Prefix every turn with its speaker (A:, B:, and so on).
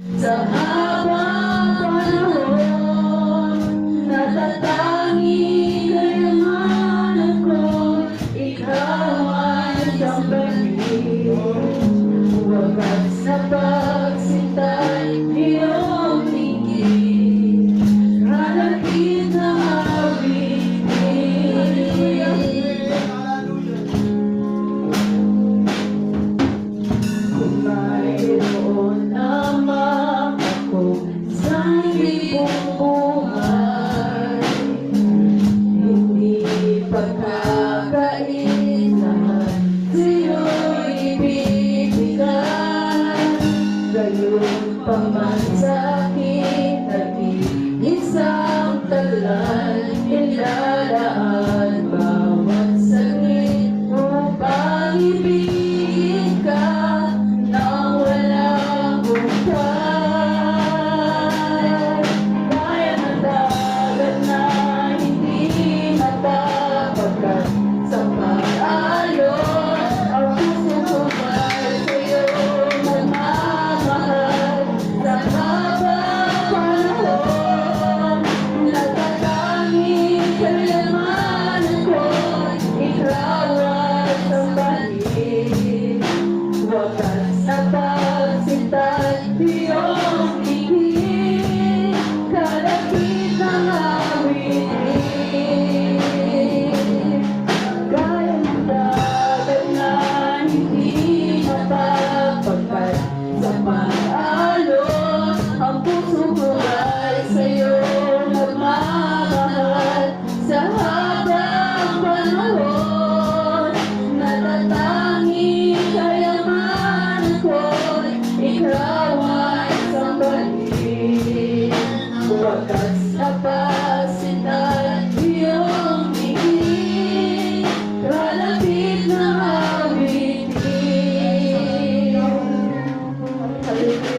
A: Sa habang panahon, natatangi ka naman ako, ikaw ay ang pag-ibig, wagat sa pag podcast.